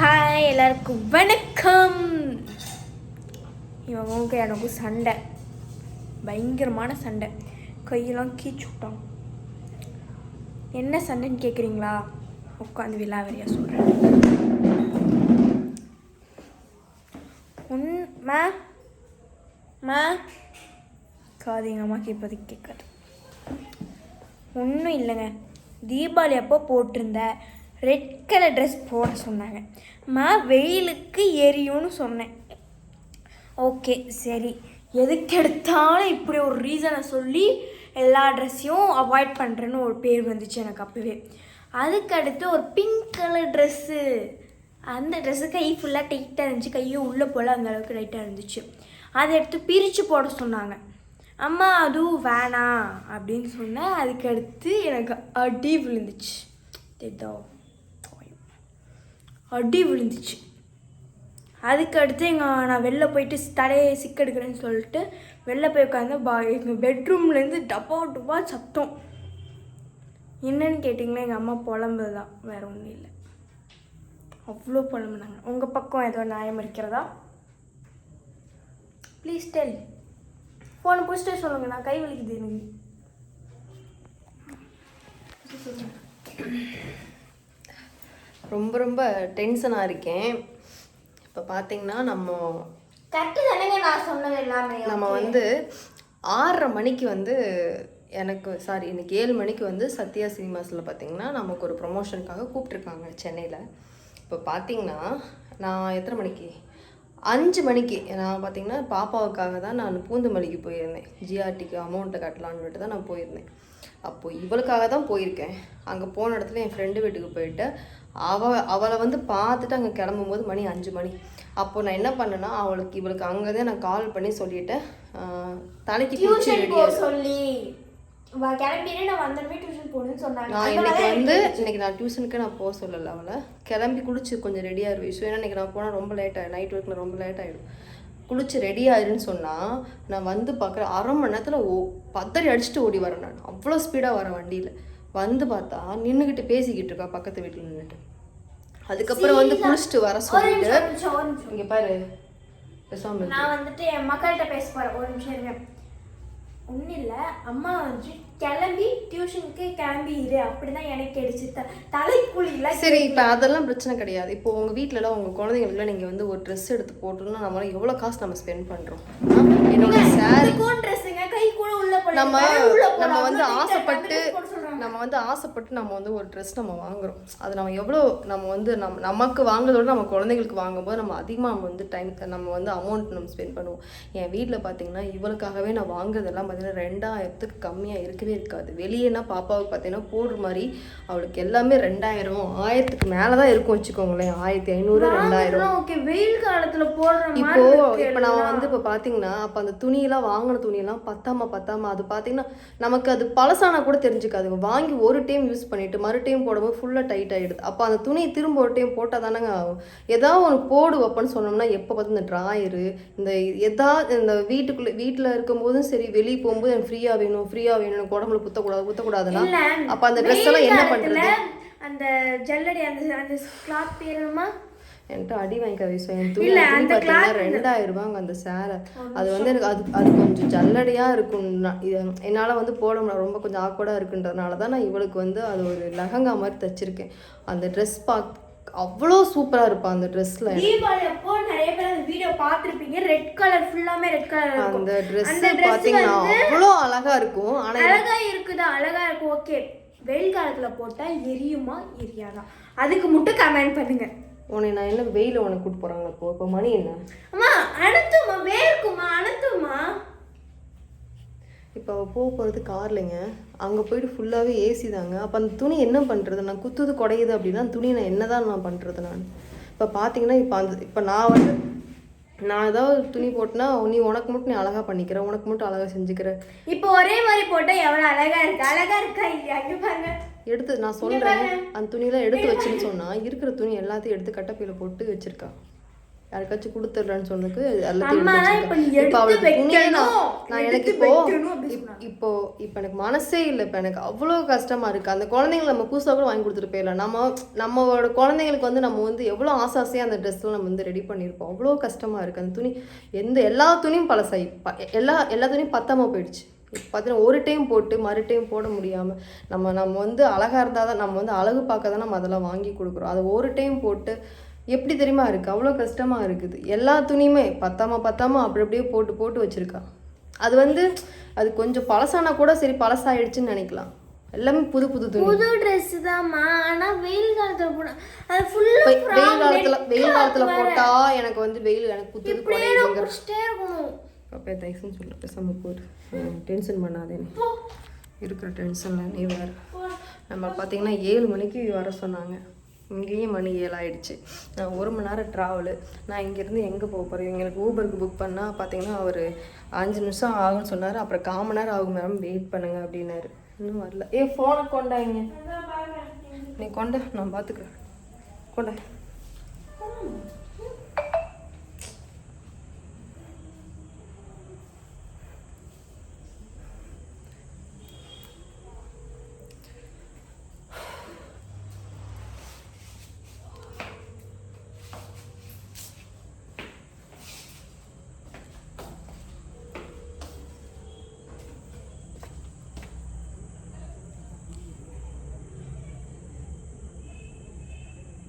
Hi எல்லாருக்கும் வணக்கம். இவங்க எனக்கும் சண்டை. பயங்கரமான சண்டை. கையெல்லாம் கீச்சு விட்டான். என்ன சண்டைன்னு கேட்குறீங்களா உட்காந்து விலாவரியா சொல்கிறேன் உன் மே? மா? காது எங்கள் அம்மாக்கு இப்போதைக்கு கேட்காது. ஒன்றும் இல்லைங்க. தீபாவளி அப்போ போட்டிருந்தேன் ரெட் கலர் ட்ரெஸ் போட சொன்னாங்க. மா வெயிலுக்கு எரியும்னு சொன்னேன். ஓகே சரி. எதுக்கு எடுத்தாலும் இப்படி ஒரு ரீசனை சொல்லி எல்லா ட்ரெஸ்ஸையும் அவாய்ட் பண்ணுறேன்னு ஒரு பேர் வந்துச்சு எனக்கு அப்போவே. அதுக்கடுத்து ஒரு பிங்க் கலர் ட்ரெஸ்ஸு அந்த ட்ரெஸ்ஸு கை ஃபுல்லாக டைட்டாக இருந்துச்சு. கையும் உள்ளே போல் அந்த அளவுக்கு டைட்டாக இருந்துச்சு. அதை எடுத்து பிரித்து போட சொன்னாங்க. அம்மா அதுவும் வேணாம் அப்படின்னு சொன்னேன். அதுக்கடுத்து எனக்கு அடி விழுந்துச்சு. தெரியுதா அடி விழுந்துச்சு. அதுக்கு அடுத்து எங்கள் நான் வெளில போயிட்டு தலையை சிக்கெடுக்கிறேன்னு சொல்லிட்டு வெளில போய் உட்காந்து பா எங்கள் பெட்ரூம்லேருந்து டப்பா டப்பா சத்தம். என்னன்னு கேட்டிங்கன்னா எங்கள் அம்மா புலம்பு தான் வேறு ஒன்றும் இல்லை. அவ்வளோ புலம்புனாங்க. உங்கள் பக்கம் ஏதோ நியாயம் இருக்கிறதா? ப்ளீஸ் டெல் ஃபோனை பிடிச்சிட்டே சொல்லுங்கள் நான் கை வலிக்குது எனக்கு. ரொம்ப ரொம்ப டென்ஷனாக இருக்கேன். இப்போ பார்த்தீங்கன்னா நம்ம கரெக்டு தானேங்க நான் சொன்னது எல்லாமே. நம்ம வந்து ஆறரை மணிக்கு வந்து எனக்கு சாரி இன்னைக்கு ஏழு மணிக்கு வந்து சத்யா சினிமாஸில் பார்த்தீங்கன்னா நமக்கு ஒரு ப்ரொமோஷனுக்காக கூப்பிட்ருக்காங்க சென்னையில். இப்போ பார்த்தீங்கன்னா நான் எத்தனை மணிக்கு? அஞ்சு மணிக்கு. நான் பார்த்தீங்கன்னா பாப்பாவுக்காக தான் நான் பூந்தமல்லிக்கு போயிருந்தேன். ஜிஆர்டிக்கு அமௌண்ட்டை கட்டலான்னு தான் நான் போயிருந்தேன். அப்போது இவளுக்காக தான் போயிருக்கேன். அங்கே போன இடத்துல என் ஃப்ரெண்டு வீட்டுக்கு போயிட்டு அவ அவளை வந்து பார்த்துட்டு அங்கே கிளம்பும்போது மணி அஞ்சு மணி. அப்போ நான் என்ன பண்ணேன்னா அவளுக்கு இவளுக்கு அங்கே தான் நான் கால் பண்ணி சொல்லிட்டேன். தலைக்கு டியூஷன் சொல்லி. இன்னைக்கு வந்து இன்னைக்கு நான் டியூஷனுக்கு நான் போக சொல்லலை அவளை. கிளம்பி குளிச்சு கொஞ்சம் ரெடியாக இரு விஷயம் ஏன்னா இன்னைக்கு நான் போனால் ரொம்ப லேட் ஆகிடும் நைட் ஒர்க்கில் ரொம்ப லேட் ஆகிடும் குளிச்சு ரெடி ஆயிருன்னு சொன்னால் நான் வந்து பார்க்குறேன் அரை மணி நேரத்தில் ஓ பத்தடி அடிச்சுட்டு ஓடி வரேன் நான். அவ்வளோ ஸ்பீடாக வரேன் வண்டியில். வந்து பார்த்தா நின்றுக்கிட்டு பேசிக்கிட்டு இருக்கா பக்கத்து வீட்டில் நின்றுட்டு அதுக்கப்புறம் வந்து குளிச்சுட்டு வர சொல்லிட்டு. இங்கே பாரு. நான் வந்துட்டு என் மக்கள்கிட்ட பேச போறேன். ஒரு நிமிஷம் இருங்க. ஒன்றும் இல்லை அம்மா வந்து கிளம்பி டியூஷனுக்கு கிளம்பி இரு. அப்படிதான் எனக்கு அடிச்சு த தலைக்குழியில சரி இப்போ அதெல்லாம் பிரச்சனை கிடையாது. இப்போ உங்கள் வீட்டிலலாம் உங்கள் குழந்தைங்களுக்குலாம் நீங்கள் வந்து ஒரு ட்ரெஸ் எடுத்து போட்டோம்னா நம்மளால எவ்வளோ காசு நம்ம ஸ்பெண்ட் பண்ணுறோம் என்னோட சாரி ட்ரெஸ்ஸுங்க கை கூட உள்ள நம்ம நம்ம வந்து ஆசைப்பட்டு. நம்ம வந்து ஆசைப்பட்டு நம்ம வந்து ஒரு ட்ரெஸ் நம்ம வாங்குறோம். அது நம்ம எவ்வளோ நம்ம வந்து நம்ம நமக்கு வாங்குறதோட நம்ம குழந்தைங்களுக்கு வாங்கும்போது நம்ம அதிகமாக நம்ம வந்து டைம் நம்ம வந்து அமௌண்ட் நம்ம ஸ்பெண்ட் பண்ணுவோம். என் வீட்டில் பார்த்தீங்கன்னா இவளுக்காகவே நான் வாங்குறதெல்லாம் பார்த்தீங்கன்னா ரெண்டாயிரத்துக்கு கம்மியாக இருக்கவே இருக்காது. வெளியேனா பாப்பாவுக்கு பார்த்தீங்கன்னா போடுற மாதிரி அவளுக்கு எல்லாமே ரெண்டாயிரம் ஆயிரத்துக்கு மேலே தான் இருக்கும் வச்சுக்கோங்களேன். ஆயிரத்தி ஐநூறு ரெண்டாயிரம். okay வெயில் காலத்துல போடுற இப்போ இப்போ நான் வந்து இப்போ பார்த்தீங்கன்னா அப்போ அந்த துணியெல்லாம் வாங்கின துணியெல்லாம் பத்தாம பத்தாம அது பார்த்தீங்கன்னா நமக்கு அது பழசானா கூட தெரிஞ்சுக்காது. வாங்கி ஒரு டைம் யூஸ் பண்ணிட்டு மறு டைம் போடும்போது ஃபுல்லாக டைட் ஆகிடுது அப்போ அந்த துணியை திரும்ப ஒரு டைம் போட்டால் தானேங்க ஆகும். ஏதாவது ஒன்று போடு வைப்பேன்னு சொன்னோம்னா எப்போ பார்த்து இந்த ட்ராயரு இந்த எதாவது இந்த வீட்டுக்குள்ளே வீட்டில் இருக்கும்போதும் சரி வெளியே போகும்போது எனக்கு ஃப்ரீயாக வேணும் ஃப்ரீயாக வேணும் எனக்கு உடம்புல குத்தக்கூடாது குத்தக்கூடாதுன்னா அப்போ அந்த ட்ரெஸ் எல்லாம் என்ன பண்ணுறது அந்த ஜல்லடி அந்த அந்த கிளாத் பேருமா என்கிட்ட அடி வாங்கிக்க விஷயம் என் துணி பார்த்தீங்கன்னா ரெண்டாயிரம் ரூபாங்க அந்த சேலை அது வந்து எனக்கு அது அது கொஞ்சம் ஜல்லடையா இருக்கும். இது என்னால் வந்து போட முடியல. ரொம்ப கொஞ்சம் ஆக்வர்டாக இருக்குன்றதுனால தான் நான் இவளுக்கு வந்து அது ஒரு லெஹங்கா மாதிரி தச்சிருக்கேன். அந்த ட்ரெஸ் பாக் அவ்வளோ சூப்பராக இருப்பான் அந்த ட்ரெஸ்ஸில் தீபாவளி அப்போ நிறைய பேர் அந்த வீடியோ பார்த்திருப்பீங்க. ரெட் கலர் ஃபுல்லாமே ரெட் கலர் அந்த ட்ரெஸ் பார்த்தீங்கன்னா அவ்வளோ அழகா இருக்கும். ஆனால் அழகா இருக்குதா? அழகா இருக்கும். ஓகே வெயில் காலத்துல போட்டா எரியுமா எரியாதா? அதுக்கு மட்டும் கமெண்ட் பண்ணுங்க. உன்னை நான் என்ன வெயில உனக்கு கூட்டு போகிறாங்களா இப்போ இப்போ மணி என்ன? அம்மா அனுத்துமா வேர்க்குமா அனுத்துமா இப்போ அவள் போக போகிறது கார்லைங்க அங்கே போயிட்டு ஃபுல்லாகவே ஏசி தாங்க. அப்போ அந்த துணி என்ன பண்ணுறது நான் குத்துது குடையுது அப்படின்னா துணியை நான் என்ன தான் நான் பண்ணுறது நான்? இப்போ பார்த்தீங்கன்னா இப்போ அந்த இப்போ நான் வந்து நான் ஏதாவது துணி போட்டேன்னா நீ உனக்கு மட்டும் நீ அழகாக பண்ணிக்கிற உனக்கு மட்டும் அழகாக செஞ்சுக்கிற. இப்போ ஒரே மாதிரி போட்டா எவ்வளவு அழகா இருக்கு? அழகா இருக்கா இல்லையா? பாருங்க. எடுத்து நான் சொல்கிறேன் அந்த துணியெல்லாம் எடுத்து வச்சுன்னு சொன்னால் இருக்கிற துணி எல்லாத்தையும் எடுத்து கட்டப்பையில் போட்டு வச்சிருக்கா. யாருக்காச்சும் கொடுத்துட்றேன்னு சொன்னதுக்கு எல்லாத்தையும் இப்ப அவளுக்கு நான் எனக்கு இப்போ இப்போ இப்போ எனக்கு மனசே இல்லை. இப்போ எனக்கு அவ்வளோ கஷ்டமா இருக்கு. அந்த குழந்தைங்களை நம்ம புதுசாக கூட வாங்கி கொடுத்துட்டு போயிடலாம். நம்ம நம்மளோட குழந்தைங்களுக்கு வந்து நம்ம வந்து எவ்வளோ ஆசை ஆசையாக அந்த ட்ரெஸ்லாம் நம்ம வந்து ரெடி பண்ணியிருப்போம். அவ்வளோ கஷ்டமா இருக்கு. அந்த துணி எந்த எல்லா துணியும் பழசாயி எல்லா எல்லா துணியும் பத்தாம போயிடுச்சு. பார்த்தீங்கன்னா ஒரு டைம் போட்டு மறு டைம் போட முடியாமல் நம்ம நம்ம வந்து அழகாக இருந்தால் தான் நம்ம வந்து அழகு பார்க்க தான் நம்ம அதெல்லாம் வாங்கி கொடுக்குறோம். அதை ஒரு டைம் போட்டு எப்படி தெரியுமா இருக்குது அவ்வளோ கஷ்டமாக இருக்குது. எல்லா துணியுமே பத்தாம பத்தாம அப்படி அப்படியே போட்டு போட்டு வச்சுருக்கா. அது வந்து அது கொஞ்சம் பழசானா கூட சரி பழசாயிடுச்சுன்னு நினைக்கலாம். எல்லாமே புது புது துணி. புது ட்ரெஸ் தான்மா ஆனா வெயில் காலத்துல போட அது ஃபுல்லா வெய்- வெயில் காலத்துல வெயில் காலத்துல போட்டா எனக்கு வந்து வெயில் எனக்கு புடிச்சிட்டே இருக்கணும். அப்போ தயவுசெய்து சொல்ல பேசாமல் போடு டென்ஷன் பண்ணாதே நீ. இருக்கிற டென்ஷனில் நீ வேறு. நம்ம பார்த்தீங்கன்னா ஏழு மணிக்கு வர சொன்னாங்க. இங்கேயும் மணி ஏழு ஆயிடுச்சு நான் ஒரு மணி நேரம் ட்ராவலு நான் இங்கேருந்து எங்கே போக போகிறேன் எங்களுக்கு ஊபருக்கு புக் பண்ணால் பார்த்தீங்கன்னா அவர் அஞ்சு நிமிஷம் ஆகும்னு சொன்னார். அப்புறம் கால் மணி நேரம் ஆகும் மேடம் வெயிட் பண்ணுங்க அப்படின்னாரு. இன்னும் வரல. ஏ ஃபோனை கொண்டாங்க. நீ கொண்ட நான் பார்த்துக்குறேன் கொண்ட